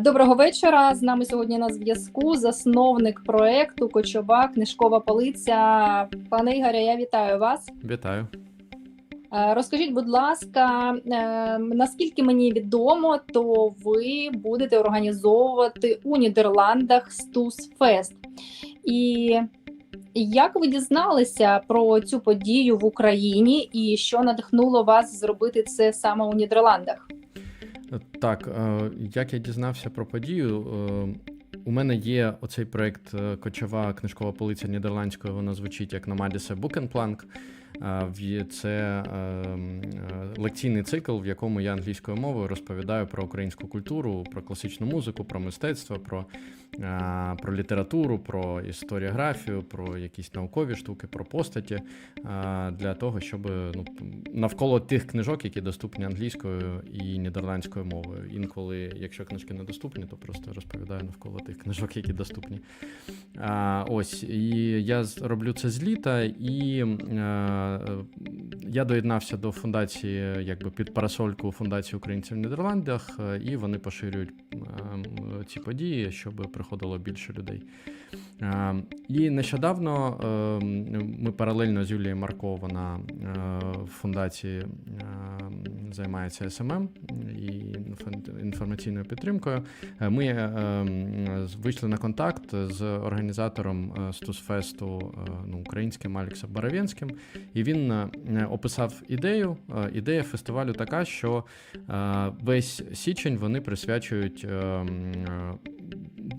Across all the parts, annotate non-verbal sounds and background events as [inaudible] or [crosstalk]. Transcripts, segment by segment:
Доброго вечора. З нами сьогодні на зв'язку засновник проекту Кочова книжкова полиця. Пане Ігоря, я вітаю вас. Вітаю. Розкажіть, будь ласка, е, наскільки мені відомо, то ви будете організовувати у Нідерландах Стус Фест. І як ви дізналися про цю подію в Україні і що надихнуло вас зробити це саме у Нідерландах? Так, е, як я дізнався про подію, е, у мене є оцей проект е, Кочова книжкова полиця нідерландською. Вона звучить як Номадісе Букенпланк. Це лекційний цикл, в якому я англійською мовою розповідаю про українську культуру, про класичну музику, про мистецтво, про, про літературу, про історіографію, про якісь наукові штуки, про постаті для того, щоб ну, навколо тих книжок, які доступні англійською і нідерландською мовою. Інколи, якщо книжки недоступні, то просто розповідаю навколо тих книжок, які доступні. Ось, і я роблю це з літа, і я доєднався до фундації, якби під парасольку фундації українців в Нідерландах, е, і вони поширюють е, ці події, щоб приходило більше людей. Е, І нещодавно е, ми паралельно з Юлією Марко, вона е, в фундації е, займається СММ і інфо- інформаційною підтримкою. Е, Ми е, вийшли на контакт з організатором е, Стусфесту ну, українським Алексом Боровенським, і він описав ідею. Ідея фестивалю така, що весь січень вони присвячують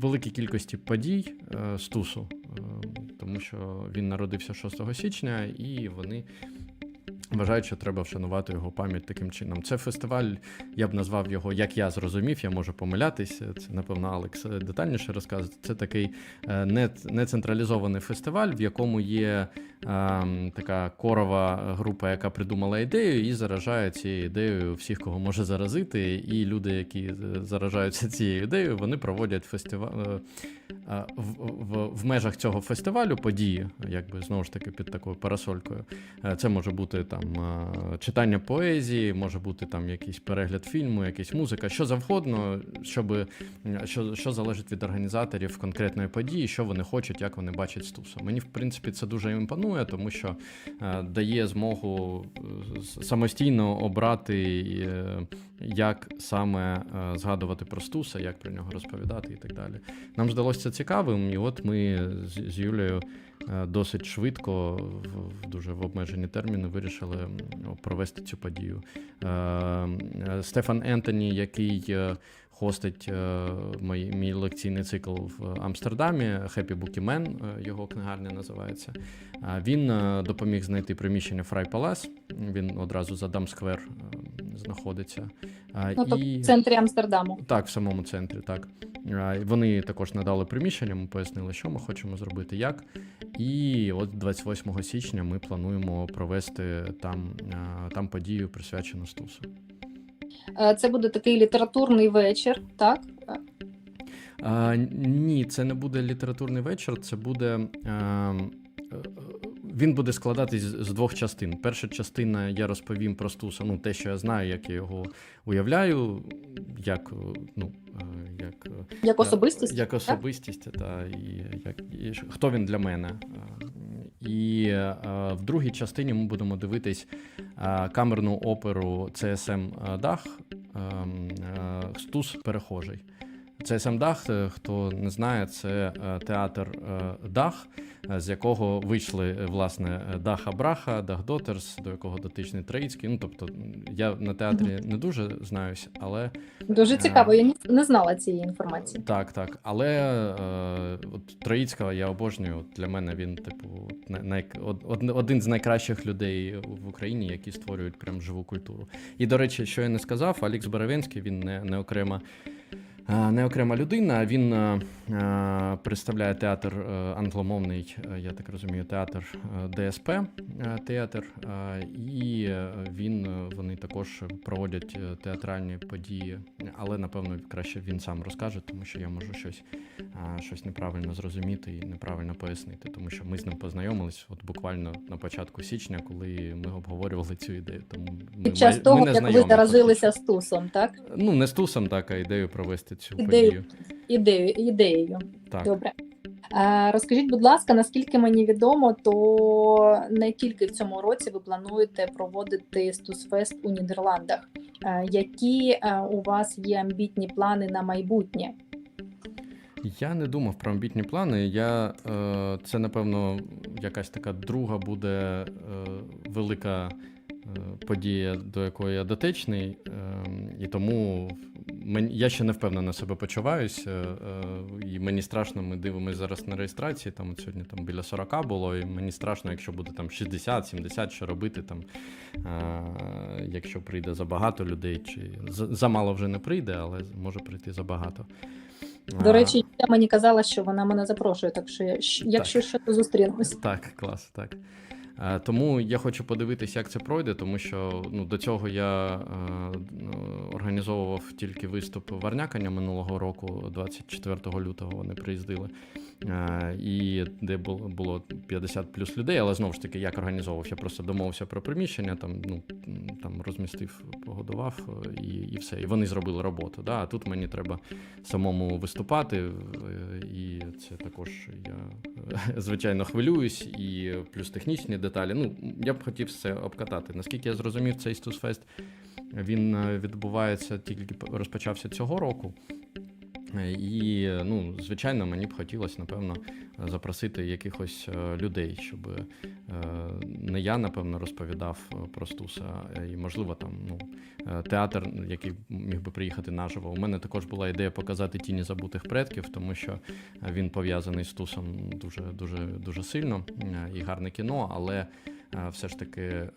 великій кількості подій Стусу, тому що він народився 6 січня, і вони. Вважають, що треба вшанувати його пам'ять таким чином. Це фестиваль, я б назвав його, як я зрозумів, я можу помилятися. Це, напевно, Алекс е, детальніше розкаже. Це такий е, не, не централізований фестиваль, в якому є ем, така корова група, яка придумала ідею, і заражає цією ідеєю всіх, кого може заразити. І люди, які е, заражаються цією ідеєю, вони проводять фестиваль. В, в, в межах цього фестивалю події, якби знову ж таки під такою парасолькою. Це може бути там е, читання поезії, може бути там якийсь перегляд фільму, якась музика, що завгодно, щоб е, що, що залежить від організаторів конкретної події, що вони хочуть, як вони бачать стусу. Мені в принципі це дуже імпонує, тому що е, дає змогу самостійно обрати, як саме згадувати про стуса, як про нього розповідати і так далі. Нам здалося це цікавим, і от ми з, е, досить швидко, в, дуже в обмежені терміни, вирішили провести цю подію. Е, е, Стефан Ентоні, який е, хостить е, мій, мій лекційний цикл в Амстердамі, Happy Bookie Man, е, його книгарня називається. е, Він допоміг знайти приміщення Фрай Палас. Він одразу за Дамсквер знаходиться. Ну, тобто в центрі Амстердаму. так, в самому центрі, так. Вони також надали приміщення, ми пояснили, що ми хочемо зробити, як. І от 28 січня ми плануємо провести там, там подію, присвячену Стусу. Е, Це буде такий літературний вечір, так? А, ні, це не буде літературний вечір, це буде. А, е, він буде складатись з двох частин. Перша частина я розповім про Стуса, ну те, що я знаю, як я його уявляю, як, е, ну, е, як, е, Як особистість? Як особистість, та, і, як, і хто він для мене. І е, в другій частині ми будемо дивитись е, камерну оперу CSM Дах ем, е, Стус Перехожий. CSM Дах, е, хто не знає, це е, театр е, Дах, з якого вийшли власне Даха Браха, Дах Дотерс, до якого дотичний Троїцький. Ну, тобто, я на театрі не дуже знаюсь, але Дуже цікаво, я не знала цієї інформації. так, так. Але от Троїцького я обожнюю. От для мене він, типу, най, най, од- од- один з найкращих людей в Україні, які створюють прям живу культуру. І до речі, що я не сказав, Алікс Боровенський, він не, не окрема. Е, Не окрема людина, він е, е, представляє театр англомовний, я так розумію, театр ДСП театр, і він вони також проводять театральні події, але напевно краще він сам розкаже, тому що я можу щось, щось неправильно зрозуміти і неправильно пояснити, тому що ми з ним познайомились от буквально на початку січня, коли ми обговорювали цю ідею. Тому ми, Під час май- того, ми як ви заразилися фактично. стусом, так? Ну, не з тусом, так, а ідею провести провести цю Ідею. подію. Ідею, ідеєю. Так. Добре. Розкажіть, будь ласка, наскільки мені відомо, то не тільки в цьому році ви плануєте проводити Стусфест у Нідерландах. Які у вас є амбітні плани на майбутнє? Я не думав про амбітні плани. Я, е, це, напевно, якась така друга буде е, велика подія, до якої я дотичний. Е, і тому я ще не впевнено себе почуваюся. Е, і мені страшно, ми дивимося зараз на реєстрації. Там сьогодні там біля 40 було, і мені страшно, якщо буде там 60-70, що робити там, е, якщо прийде забагато людей, чи замало вже не прийде, але може прийти забагато. До А, речі, я мені казала, що вона мене запрошує, так що я- якщо що, то зустрінемось. Так, клас, так. Е, Тому я хочу подивитися, як це пройде, тому що ну, до цього я е, ну, організовував тільки виступ Варнякання минулого року, 24 лютого вони приїздили. Е, І де було 50 плюс людей, але знову ж таки, як організовував, я просто домовився про приміщення, там, ну, там розмістив, погодував і, і все. І вони зробили роботу. Да? А тут мені треба самому виступати, і це також я [laughs] звичайно хвилююсь, і плюс технічні деталі. Ну, я б хотів все обкатати. Наскільки я зрозумів, цей Стусфест він е, відбувається тільки розпочався цього року. І, е, ну, звичайно, мені б хотілося, напевно, запросити якихось е, людей, щоб е, не я, напевно, розповідав про Стуса, і, можливо, там ну, театр, який міг би приїхати наживо. У мене також була ідея показати тіні забутих предків, тому що він пов'язаний з Тусом дуже, дуже, дуже сильно і гарне кіно, але все ж таки е,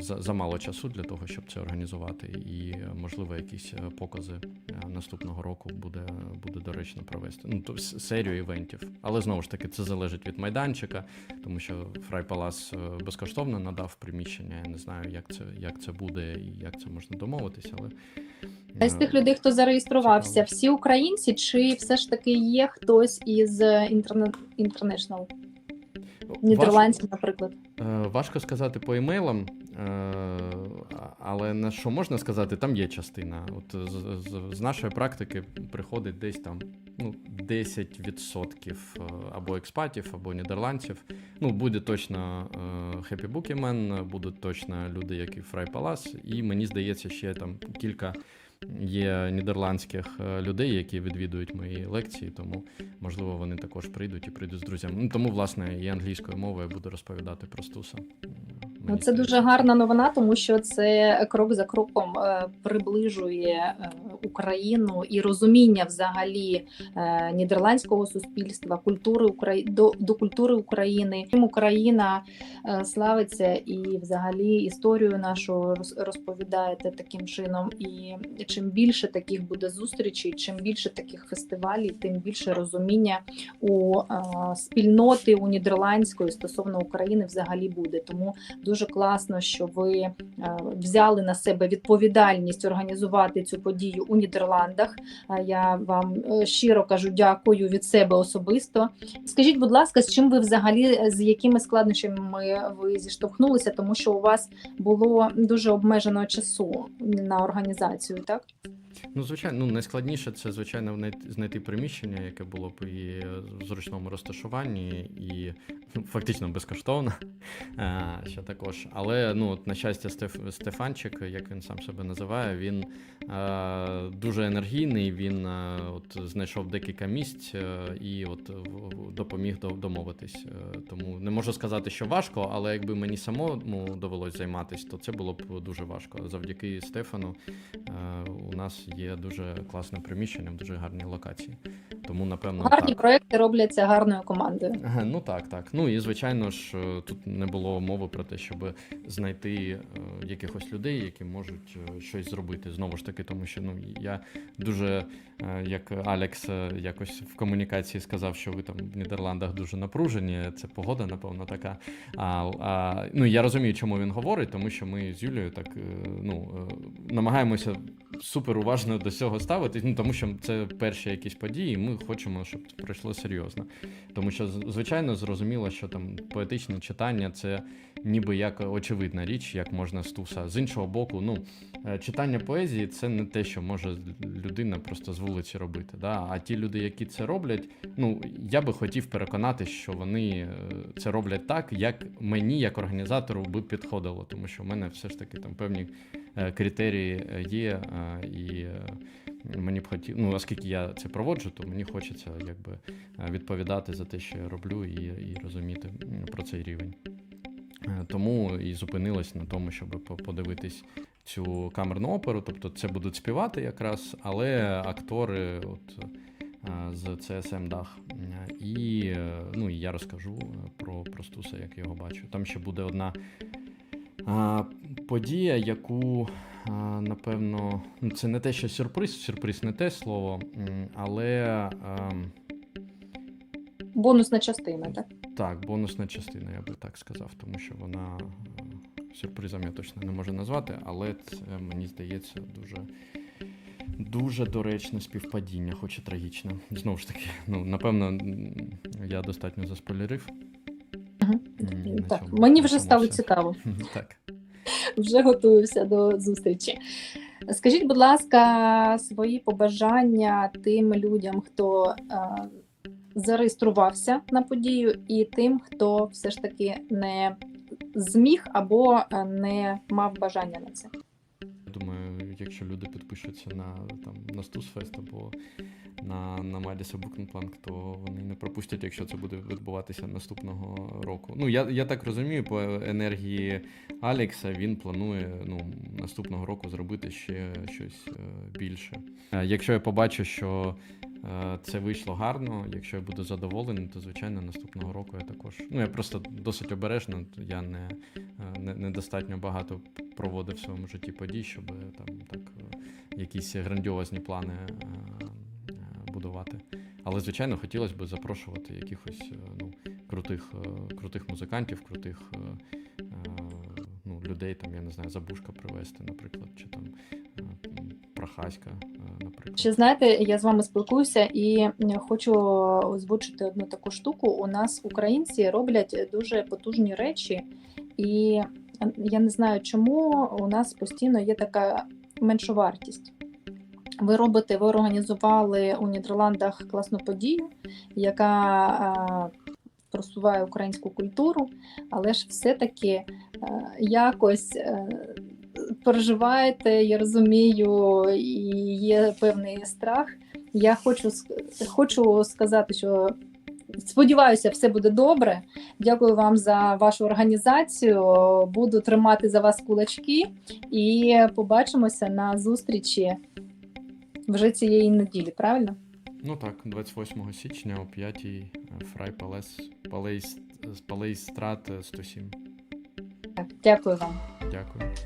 за- замало часу для того, щоб це організувати. І, можливо, якісь е, покази е, наступного року буде, буде доречно провести. Ну, то серію івентів. Але знову ж таки, це залежить від майданчика, тому що Фрай Палас безкоштовно надав приміщення. Я не знаю, як це, як це буде і як це можна домовитися, але. З тих людей, хто зареєструвався, всі українці, чи все ж таки є хтось із інтерне... International? Нідерландців, наприклад? Е, Важко сказати по емейлам, е, але на що можна сказати, там є частина. От з, з, з нашої практики приходить десь там ну, 10% е, або експатів, або нідерландців. Ну, буде точно Happy Bookieman, будуть точно люди, які Фрай Палас, і мені здається, ще там кілька. Є нідерландських е, людей, які відвідують мої лекції, тому можливо вони також прийдуть і прийдуть з друзями. Ну тому, власне, і англійською мовою буду розповідати про Стуса. Ну, мені це дуже гарна новина, тому що це крок за кроком е, приближує е, Україну і розуміння взагалі е, нідерландського суспільства, культури Украї... до, до культури України. Чим Україна е, славиться і взагалі історію нашу розповідаєте таким чином. І чим більше таких буде зустрічей, чим більше таких фестивалів, тим більше розуміння у е, спільноти у нідерландської стосовно України взагалі буде. Тому дуже класно, що ви взяли на себе відповідальність організувати цю подію у Нідерландах. Е, Я вам е, щиро кажу дякую від себе особисто. Скажіть, будь ласка, з чим ви взагалі е, з якими складнощами ви зіштовхнулися, тому що у вас було дуже обмежено часу на організацію, так? Ну, звичайно, ну найскладніше це, звичайно, знайти- приміщення, яке було б і в зручному розташуванні, і ну, фактично безкоштовно. [laughs] е, Що також. Але ну, от, на щастя, Стеф, Стефанчик, як він сам себе називає, він е, дуже енергійний. Він е, от, знайшов декілька місць і от допоміг до- домовитись. Тому не можу сказати, що важко, але якби мені самому довелось займатися, то це було б дуже важко. Завдяки Стефану е, у нас є дуже класне приміщення, в дуже гарній локації. Тому, напевно, Гарні так. проекти робляться гарною командою. Ну так, так. Ну і звичайно ж, е, тут не було мови про те, щоб знайти е, якихось людей, які можуть е, щось зробити. Знову ж таки, тому що ну я дуже, як Алекс якось в комунікації сказав, що ви там в Нідерландах дуже напружені. Це погода, напевно, така. А, а ну я розумію, чому він говорить, тому що ми з Юлією так ну намагаємося супер уважно до цього ставитись. Ну тому що це перші якісь події. Ми ми хочемо, щоб це пройшло серйозно. Тому що, звичайно, зрозуміло, що там поетичне читання це ніби як очевидна річ, як можна з туса. З іншого боку, ну е, читання поезії це не те, що може людина просто з вулиці робити. Да? А ті люди, які це роблять, ну я би хотів переконати, що вони е, це роблять так, як мені, як організатору, би підходило, тому що в мене все ж таки там певні е, критерії є, і мені б хотів, ну оскільки я це проводжу, то мені хочеться якби е, відповідати за те, що я роблю, і, і розуміти про цей рівень. Е, Тому і зупинилась на тому, щоб подивитись цю камерну оперу. Тобто це будуть співати якраз, але актори от, е, з CSM Дах. Е, І, ну, я розкажу про, про Стуса, як його бачу. Там ще буде одна подія, яку, напевно, ну, це не те, що сюрприз, сюрприз не те слово, але. ем, Бонусна частина, так? так, бонусна частина, я би так сказав, тому що вона е, сюрпризом я точно не можу назвати, але це, мені здається, дуже, дуже доречне співпадіння, хоч і трагічне. Знову ж таки, ну, напевно, я достатньо заспойлерив. На Так, цьому- мені вже стало цікаво. Так. Вже готуюся до зустрічі. Скажіть, будь ласка, свої побажання тим людям, хто е, зареєструвався на подію, і тим, хто все ж таки не зміг або е, не мав бажання на це. Якщо люди підпишуться на там на Стусфест або на, на Book Plank, то вони не пропустять, якщо це буде відбуватися наступного року. Ну я, я так розумію, по енергії Алекса він планує ну, наступного року зробити ще щось е, більше. Е, Якщо я побачу, що це вийшло гарно, якщо я буду задоволений, то звичайно наступного року я також. Ну я просто досить обережно, я не, е, не, недостатньо багато проводив в своєму житті подій, щоб е, там так е, якісь грандіозні плани е, е, будувати. Але, звичайно, хотілося б запрошувати якихось е, ну, крутих, е, крутих музикантів, крутих е, е, ну, людей, там, я не знаю, забушка привезти, наприклад, чи там е, Прохаська, е, наприклад. Ще знаєте, я з вами спілкуюся і хочу озвучити одну таку штуку. У нас українці роблять дуже потужні речі, і я не знаю, чому у нас постійно є така меншовартість. Ви робите, ви організували у Нідерландах класну подію, яка просуває українську культуру, але ж все-таки е, якось е, переживаєте, я розумію, і є певний страх. Я хочу, хочу сказати, що сподіваюся, все буде добре. Дякую вам за вашу організацію. Буду тримати за вас кулачки і побачимося на зустрічі вже цієї неділі, правильно? Ну так, 28 січня о 5 Фрай Палес, Палейс, Палейстрат 107. Так, дякую вам. Дякую.